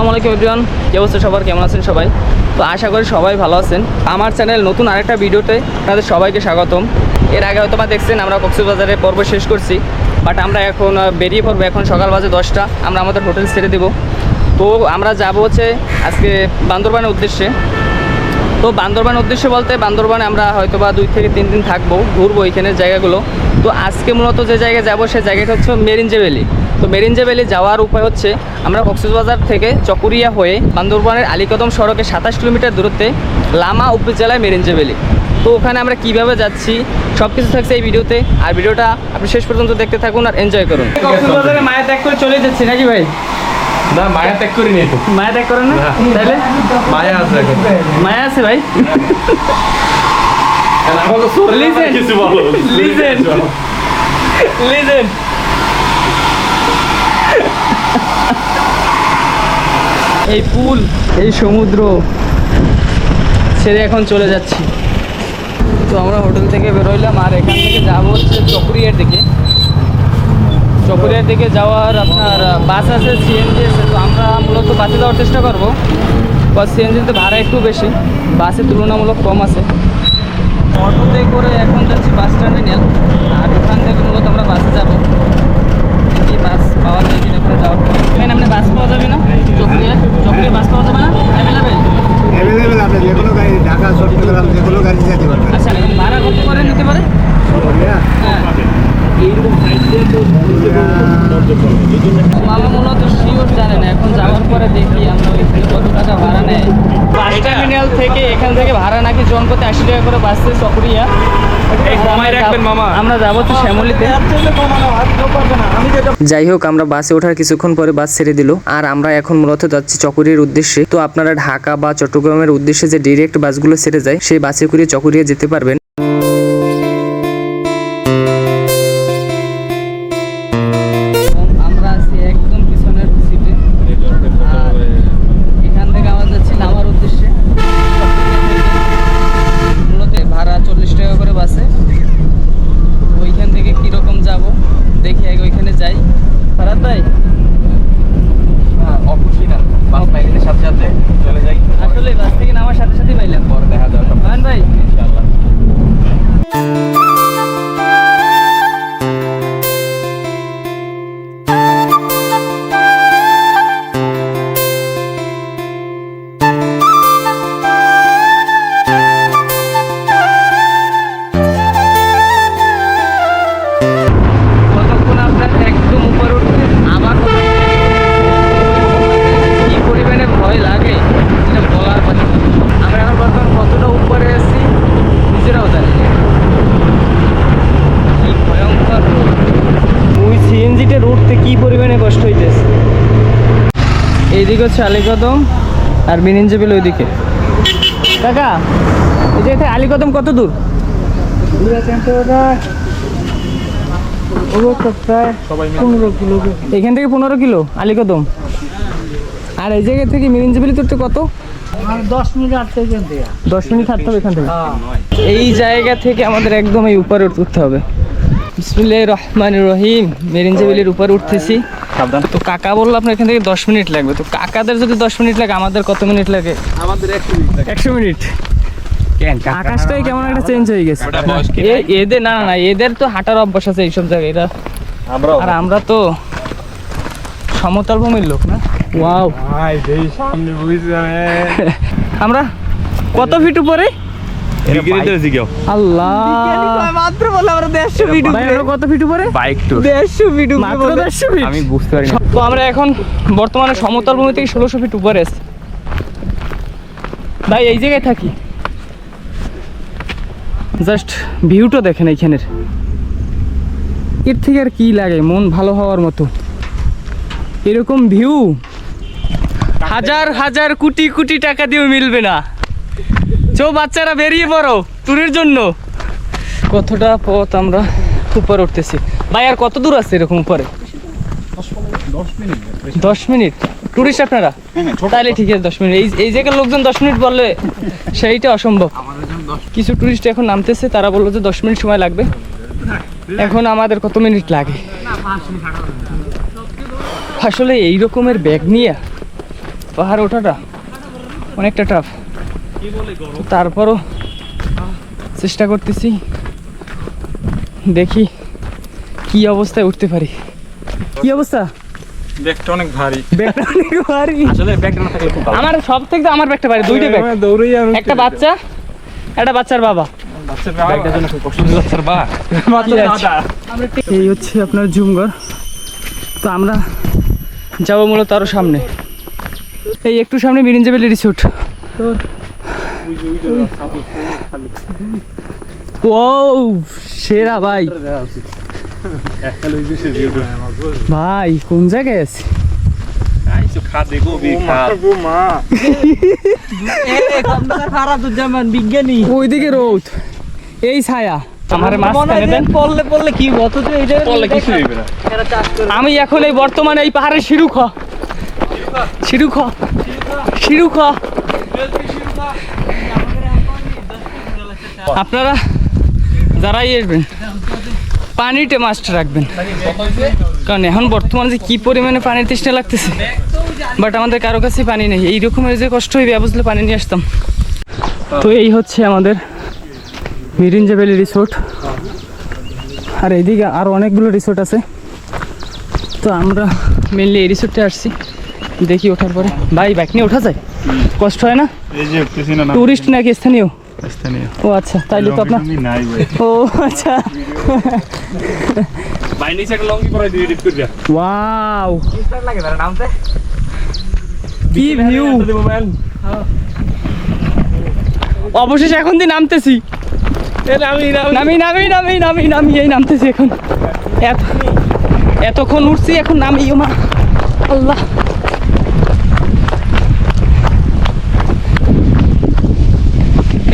আসসালামু আলাইকুম এভরিওয়ান, কি অবস্থা সবার? কেমন আছেন সবাই? তো আশা করি সবাই ভালো আছেন। আমার চ্যানেল নতুন আরেকটা ভিডিওতে আপনাদের সবাইকে স্বাগতম। এর আগে হয়তো দেখছেন, আমরা কক্সবাজারে পর্ব শেষ করছি। বাট আমরা এখন বেরিয়ে পড়ব এখন সকাল বাজে দশটা। আমরা আমাদের হোটেল ছেড়ে দেবো। তো আমরা যাব হচ্ছে আজকে বান্দরবানের উদ্দেশ্যে। তো বান্দরবান উদ্দেশ্যে বলতে, বান্দরবানে আমরা হয়তো বা দুই থেকে তিন দিন থাকব, ঘুরবো এখানের জায়গাগুলো। তো আজকে মূলত যে জায়গায় যাব সেই জায়গাটা হচ্ছে মেরিঞ্জে ভ্যালি তো মেরিঞ্জে ভ্যালি যাওয়ার উপায় হচ্ছে আমরা কক্সবাজার থেকে চকুরিয়া হয়ে বান্দরবানের আলীকদম সড়কে সাতাশ কিলোমিটার দূরত্বে লামা উপজেলায় মেরিঞ্জে ভ্যালি। তো ওখানে আমরা কীভাবে যাচ্ছি সব কিছু থাকছে এই ভিডিওতে। আর ভিডিওটা আপনি শেষ পর্যন্ত দেখতে থাকুন আর এনজয় করুন। কক্সবাজারে মায়া ত্যাগ করে চলে যাচ্ছি নাকি ভাই? না মায়া ত্যাগ করি নি তো। মায়া ত্যাগ করেন না। তাহলে? মায়া আছে এখন। মায়া আছে ভাই। Listen. এই পুল, এই সমুদ্র ছেড়ে এখন চলে যাচ্ছি। তো আমরা হোটেল থেকে বেরোইলাম, আর এখান থেকে যাব হচ্ছে চকরিয়ার দিকে। চকরিয়ার দিকে যাওয়ার আপনার বাস আছে সিএনজি আছে তো আমরা মূলত বাসে যাওয়ার চেষ্টা করব। বা সিএনজিতে ভাড়া একটু বেশি বাসে তুলনামূলক কম আছে। অটোতে করে এখন যাচ্ছি বাস টার্মিনাল, আর ওখান থেকে মূলত আমরা বাসে যাব। দেখি বাস পাওয়া যায় কিনা যাওয়ার এখানে আপনি বাস পাওয়া যাবে না? চকরিয়া চকরিয়া বাস পাওয়া যাবে না? অ্যাভেলেবেল অ্যাভেলেবেল আপনি যে কোনো গাড়ি ঢাকা চট্টগ্রাম যে কোনো গাড়ি যেতে পারবেন। আচ্ছা ভাড়া কত করে নিতে পারে? হ্যাঁ মামা মূলত শিওর জানে না এখন যাওয়ার পরে দেখি আমরা কত টাকা ভাড়া নেয়। বাস টার্মিনাল থেকে এখান থেকে ভাড়া নাকি জনপথে আশি টাকা করে বাসছে চকরিয়া। যাই হোক, আমরা বাসে ওঠার কিছুক্ষণ পরে বাস ছেড়ে দিল। আর আমরা এখন মূলত যাচ্ছি চকরিয়ার উদ্দেশ্যে। তো আপনারা ঢাকা বা চট্টগ্রামের উদ্দেশ্যে যে ডিরেক্ট বাসগুলো ছেড়ে যায়, সেই বাসে করে চকরিয়া যেতে পারবেন। হচ্ছে আলিকদম আর মিনিঞ্জেবিল ওইদিকে। কাকা, এই যে আলিকদম কত দূর? এখান থেকে পনেরো কিলো আলিকদম। আর এই জায়গা থেকে মিরিঞ্জিবিলি তুলতে কত? দশ মিনিট থাকতে হবে এখান থেকে। এই জায়গা থেকে আমাদের একদম এই উপরে উঠতে হবে। বিসমুল্লাহ রহমান রহিম। মেরিঞ্জিবিলির উপরে উঠতেছি। সাবধান। তো কাকা বলল আপনার এখান থেকে দশ মিনিট লাগবে। তো কাকাদের যদি দশ মিনিট লাগে আমাদের কত মিনিট লাগে? আমাদের একটু মিনিট একশো মিনিট? আকাশটাই কেমন একটা চেঞ্জ হয়ে গেছে। এদের না না এদের তো হাঁটার অভ্যাস আছে এইসব জায়গায়। এরা আর আমরা তো সমতল ভূমির লোক না। ওয়াও। ভাই দেই সামনে বুঝছেন। আমরা কত ফিট উপরে? আমি বুঝতে পারি তো আমরা এখন বর্তমানে সমতল ভূমি থেকে ষোলোশো ফিট উপরে আছি। ভাই এই জায়গায় থাকি। জাস্ট ভিউটা দেখেন এইখানের। এর থেকে আর কি লাগে? মন ভালো হওয়ার মতো। এরকম ভিউ হাজার হাজার কোটি কোটি টাকা দিয়েও মিলবে না। চো বাচ্চারা, বেরিয়ে পড়ো, ট্যুরের জন্য। কতটা পথ আমরা উপরে উঠতেছি। ভাই, আর কত দূর আছে এরকম উপরে? দশ মিনিট। টুরিস্ট আপনারা? তাহলে ঠিক আছে, দশ মিনিট। এই এই জায়গার লোকজন দশ মিনিট বললে সেইটা অসম্ভব। কিছু টুরিস্ট এখন নামতেছে, তারা বলল যে দশ মিনিট সময় লাগবে। এখন আমাদের কত মিনিট লাগে? আসলে এই রকমের ব্যাগ নিয়ে পাহাড়ে ওঠাটা অনেকটা টাফ তারপরও চেষ্টা করতেছি। দেখি কি অবস্থায় উঠতে পারি। কি অবস্থা? ব্যাগটা অনেক ভারী। ব্যাগটা অনেক ভারী। আসলে ব্যাগটা না থাকলে খুব ভালো। আমার সব থেকে আমার ব্যাগটা ভারী দুইটা ব্যাগ। দৌড়েই আর একটা বাচ্চা একটা বাচ্চার বাবা। ব্যাগটার জন্য খুব কষ্ট হচ্ছে বা এই হচ্ছে আপনার তো আমরা যাব মূলত আরও সামনে। এই একটু সামনে মিরিঞ্জাবেলি রিসোর্ট ও সেরা ভাই। ভাই কোন জায়গায় আছে? বিজ্ঞানী ওইদিকে রোদ। এই ছায়া। আমার মাঝখানে দেন। পড়লে পড়লে কি অথচ এইটা পড়লে কিছু হইবে না। আমি এখন এই বর্তমানে এই পাহাড়ে শিরু খ শিরু খ শিরু খ আপনারা যারাই আসবেন পানিতে মাছটা রাখবেন। কারণ এখন বর্তমানে যে কি পরিমাণে পানির তৃষ্ণা লাগতেছে বাট আমাদের কারও কাছে পানি নেই। এই রকমের যে কষ্ট হইবে বুঝলে পানি নিয়ে আসতাম। তো এই হচ্ছে আমাদের মিরিঞ্জা ভ্যালি রিসোর্ট। আর এইদিকে আরও অনেকগুলো রিসোর্ট আছে। তো আমরা মেনলি এই রিসোর্টে আসছি। দেখি ওঠার পরে। ভাই বাইক নিয়ে ওঠা যায়? কষ্ট হয় না? টুরিস্ট নাকি স্থানীয়? স্থানীয়। ও আচ্ছা তাইলে তো আপনার ও আচ্ছা। ভাই নিচে একটা লঙ্গি পরাই দিয়ে এডিট করে দিয়া ওয়াও লাগে তারা নামতে? কি ভিউ অবশেষে এখন দিয়ে নামতেছি। আমি নামি নামি। নামি নামি নামি এই নামতেছি এখন। এত এতক্ষণ উঠছি এখন নামি মা আল্লাহ।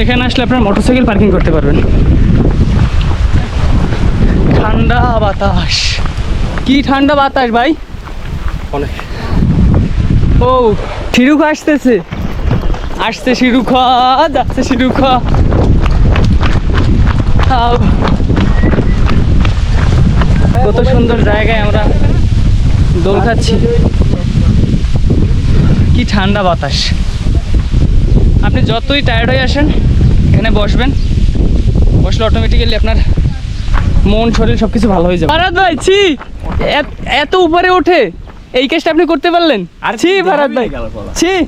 এখানে আসলে আপনার মোটরসাইকেল পার্কিং করতে পারবেন। ঠান্ডা বাতাস। কি ঠান্ডা বাতাস ভাই? অনেক। ও শিরুখ আসতেছে। আসছে শিরুখ যাচ্ছে শিরুখ। কত সুন্দর জায়গায় আমরা দোল খাচ্ছি। কি ঠান্ডা বাতাস। আপনি যতই টায়ার্ড হয়ে আসেন এখানে বসবেন। বসলে অটোমেটিক্যালি আপনার মন শরীর সব কিছু ভালো হয়ে যাবে। ভারত ভাই ছি! এত- এত উপরে ওঠে। এই কাজটা আপনি করতে পারলেন? আর ছি ভারত ভাই। ছি!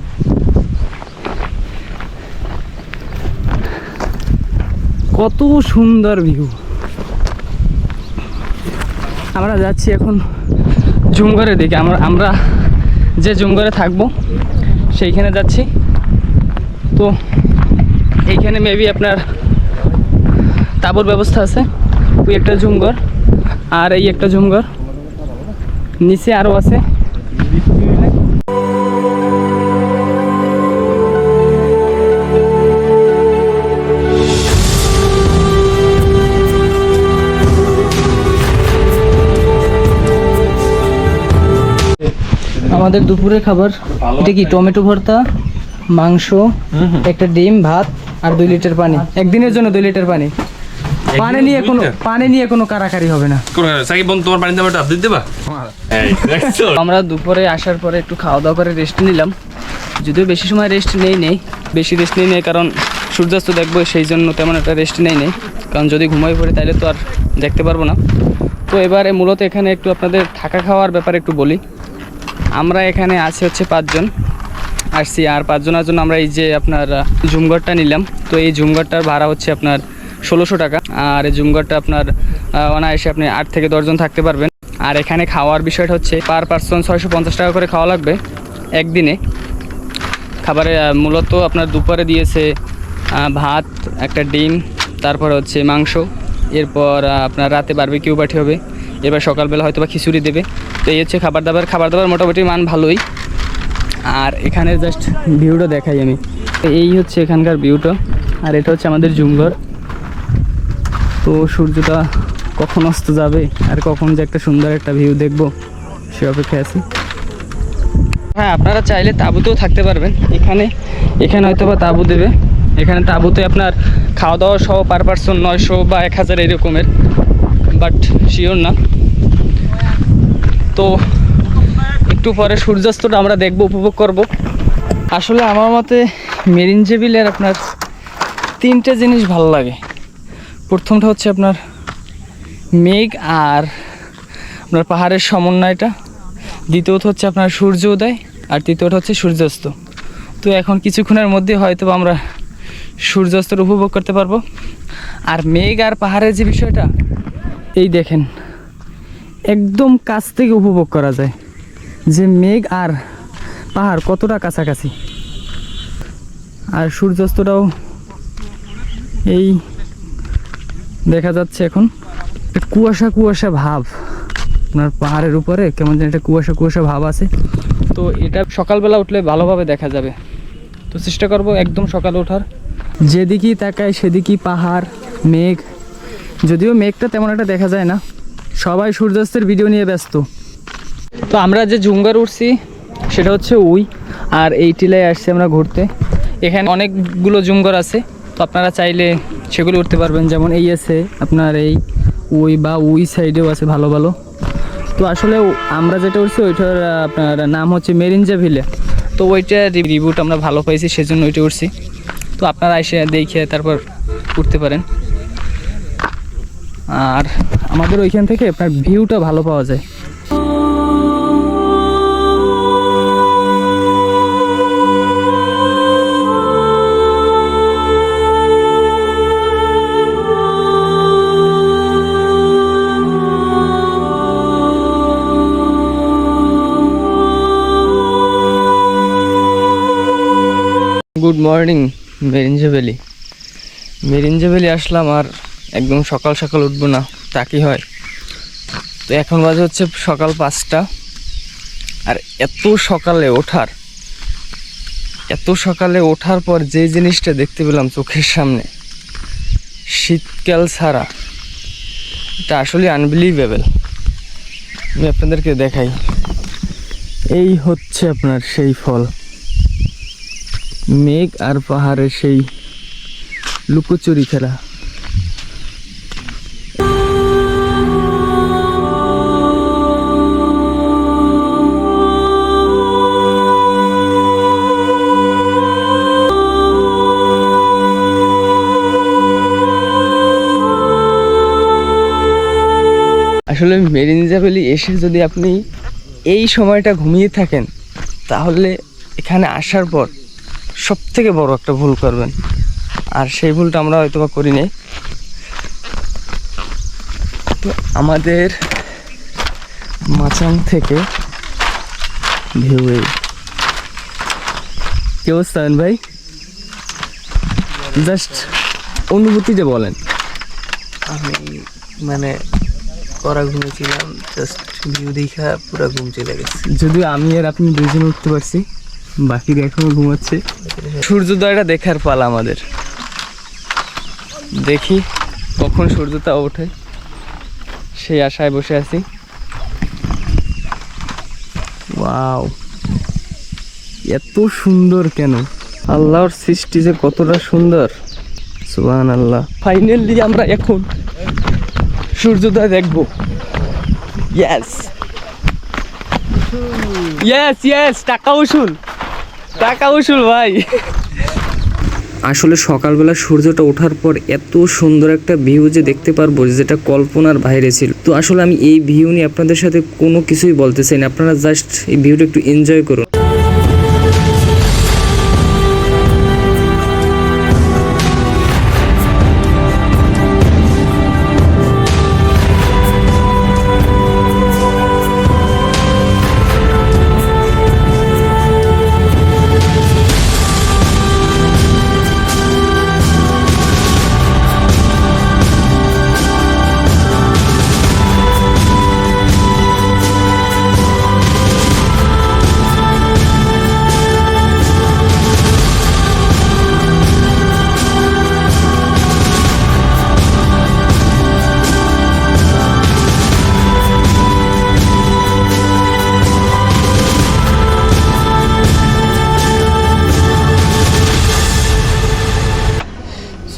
কত সুন্দর ভিউ আমরা যাচ্ছি এখন জুমঘরের দিকে। আমরা আমরা যে জুমঘরে থাকব সেইখানে যাচ্ছি। তো এইখানে মেবি আপনার তাবুর ব্যবস্থা আছে। ওই একটা ঝুমঘর আর এই একটা ঝুমঘর। নিচে আরও আছে। আমাদের দুপুরের খাবার এটা কি টমেটো ভর্তা মাংস একটা ডিম ভাত আর দুই লিটার পানি। একদিনের জন্য দুই লিটার পানি। পানি নিয়ে কোনো পানি নিয়ে কোনো কারাকারি হবে না। সাকিব বন্ধু তোমার পানি দামটা আপডেট দেবা? আমরা দুপুরে আসার পরে একটু খাওয়া দাওয়া করে রেস্ট নিলাম। যদিও বেশি সময় রেস্ট নেই নেই বেশি রেস্ট নেই নেই কারণ সূর্যাস্ত দেখব সেই জন্য তেমন একটা রেস্ট নেই নেই। কারণ যদি ঘুমাই পড়ে তাহলে তো আর দেখতে পারব না। তো এবারে মূলত এখানে একটু আপনাদের থাকা খাওয়ার ব্যাপারে একটু বলি। আমরা এখানে আছি হচ্ছে পাঁচজন। আসছি। আর পাঁচজনের জন্য আমরা এই যে আপনার আহ, জুমঘরটা নিলাম। তো এই জুমঘরটার ভাড়া হচ্ছে আপনার ষোলোশো টাকা। আর এই জুমঘরটা আপনার অনায়াসে আপনি আট থেকে দশজন থাকতে পারবেন। আর এখানে খাওয়ার বিষয়টা হচ্ছে পার পার্সন ছয়শো পঞ্চাশ টাকা করে খাওয়া লাগবে একদিনে। খাবারে মূলত আপনার দুপুরে দিয়েছে ভাত একটা ডিম তারপর হচ্ছে মাংস। এরপর আপনার রাতে বারবিকিউ পাঠি হবে। এবার সকালবেলা হয়তো বা খিচুড়ি দেবে। তো এই হচ্ছে খাবার দাবার। খাবার দাবার মোটামুটি মান ভালোই। আর এখানে জাস্ট ভিউটা দেখাই আমি। এই হচ্ছে এখানকার ভিউটা আর এটা হচ্ছে আমাদের জুমঘর তো সূর্যটা কখন অস্ত যাবে আর কখন যে একটা সুন্দর একটা ভিউ দেখব, সে অপেক্ষায় আছি। হ্যাঁ আপনারা চাইলে তাঁবুতেও থাকতে পারবেন। এখানে এখানে হয়তো বা তাঁবু দেবে। এখানে তাঁবুতে আপনার খাওয়া দাওয়া সহ পার পার্সন নয়শো বা এক হাজার এরকমের বাট শিওর না। তো একটু পরে সূর্যাস্তটা আমরা দেখব, উপভোগ করব। আসলে আমার মতে মেরিন জেবিলের আপনার তিনটে জিনিস ভালো লাগে। প্রথমটা হচ্ছে আপনার মেঘ আর আপনার পাহাড়ের সমন্বয়টা। দ্বিতীয়ত হচ্ছে আপনার সূর্য উদয় আর তৃতীয়টা হচ্ছে সূর্যাস্ত। তো এখন কিছুক্ষণের মধ্যে হয়তো আমরা সূর্যাস্তর উপভোগ করতে পারব। আর মেঘ আর পাহাড়ের যে বিষয়টা, এই দেখেন, একদম কাছ থেকে উপভোগ করা যায়। যে মেঘ আর পাহাড় কতটা কাছাকাছি। আর সূর্যাস্তটাও এই দেখা যাচ্ছে এখন। কুয়াশা কুয়াশা ভাব। আপনার পাহাড়ের উপরে কেমন যেন একটা কুয়াশা কুয়াশা ভাব আছে। তো এটা সকালবেলা উঠলে ভালোভাবে দেখা যাবে। তো চেষ্টা করব একদম সকালে ওঠার। যেদিকেই তাকায় সেদিকেই পাহাড়, মেঘ। যদিও মেঘটা তেমন একটা দেখা যায় না। সবাই সূর্যাস্তের ভিডিও নিয়ে ব্যস্ত। তো আমরা যে জুঙ্গার উঠছি, সেটা হচ্ছে উই, আর এই টিলায় আসছি আমরা ঘুরতে। এখানে অনেকগুলো জুঙ্গর আছে, তো আপনারা চাইলে সেগুলো উঠতে পারবেন। যেমন এই আছে, আপনার এই উই বা উই সাইডেও আছে ভালো ভালো। তো আসলে আমরা যেটা উঠছি, ওইটার আপনার নাম হচ্ছে মেরিনজা ভিলে। তো ওইটা রিভিউটা আমরা ভালো পাইছি, সেজন্য ওইটা উঠছি। তো আপনারা এসে দেখে তারপর উঠতে পারেন। আর আমাদের ওইখান থেকে আপনার ভিউটা ভালো পাওয়া যায়। গুড মর্নিং মেরিঞ্জা ভ্যালি আসলাম আর একদম সকাল সকাল উঠবো না, তা কি হয়? তো এখন বাজে হচ্ছে সকাল পাঁচটা। আর এত সকালে ওঠার, এত সকালে ওঠার পর যে জিনিসটা দেখতে পেলাম চোখের সামনে, শীতকাল ছাড়া, এটা আসলে আনবিলিভেবল আমি আপনাদেরকে দেখাই। এই হচ্ছে আপনার সেই ফল। মেঘ আর পাহাড়ের সেই লুকোচুরি খেলা। আসলে মেরিনজা ভ্যালি এসে যদি আপনি এই সময়টা ঘুমিয়ে থাকেন, তাহলে এখানে আসার পর সব থেকে বড় একটা ভুল করবেন। আর সেই ভুলটা আমরা হয়তো বা করি নাই। তো আমাদের মাচাং থেকে ভিউ এই। কি অবস্থা ভাই? জাস্ট অনুভূতি যে বলেন। আমি মানে করা ঘুমিয়েছিলাম জাস্ট ভিউ দেখা পুরো ঘুম চলে গেছে। যদিও আমি আর আপনি দুইজন উঠতে পারছি। বাকিরা এখনও ঘুমাচ্ছে। সূর্যোদয়টা দেখার পালা আমাদের। দেখি কখন সূর্যটা ওঠে। সেই আশায় বসে আছি। ওয়াও। এত সুন্দর কেন? আল্লাহর সৃষ্টি যে কতটা সুন্দর। সুবহান আল্লাহ ফাইনালি আমরা এখন সূর্যোদয় দেখব। ইয়াস ইয়েস ইয়েস টাকা উসুল টাকা উসুল ভাই। আসলে সকালবেলা সূর্যটা ওঠার পর এত সুন্দর একটা ভিউ যে দেখতে পারব যেটা কল্পনার বাইরে ছিল। তো আসলে আমি এই ভিউ নিয়ে আপনাদের সাথে কোনো কিছুই বলতে চাই না। আপনারা জাস্ট এই ভিউটা একটু এনজয় করুন।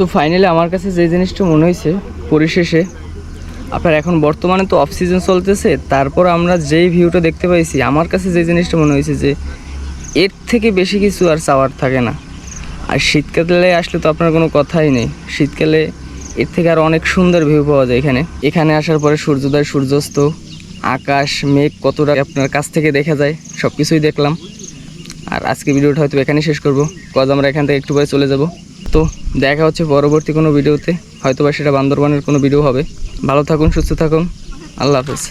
সো ফাইনালি আমার কাছে যে জিনিসটা মনে হয়েছে, পরিশেষে, আপনার এখন বর্তমানে তো অফ সিজন চলতেছে, তারপর আমরা যেই ভিউটা দেখতে পাইছি, আমার কাছে যে জিনিসটা মনে হয়েছে যে, এর থেকে বেশি কিছু আর চাওয়ার থাকে না। আর শীতকালে আসলে তো আপনার কোনো কথাই নেই। শীতকালে এর থেকে আর অনেক সুন্দর ভিউ পাওয়া যায় এখানে। এখানে আসার পরে সূর্যোদয়, সূর্যাস্ত, আকাশ, মেঘ, কতটা আপনার কাছ থেকে দেখা যায় সব কিছুই দেখলাম। আর আজকে ভিডিওটা হয়তো এখানেই শেষ করব। কজ আমরা এখান থেকে একটু পরে চলে যাব। তো দেখা হচ্ছে পরবর্তী কোনো ভিডিওতে। হয়তোবা সেটা বান্দরবানের কোনো ভিডিও হবে। ভালো থাকুন, সুস্থ থাকুন। আল্লাহ হাফেজ।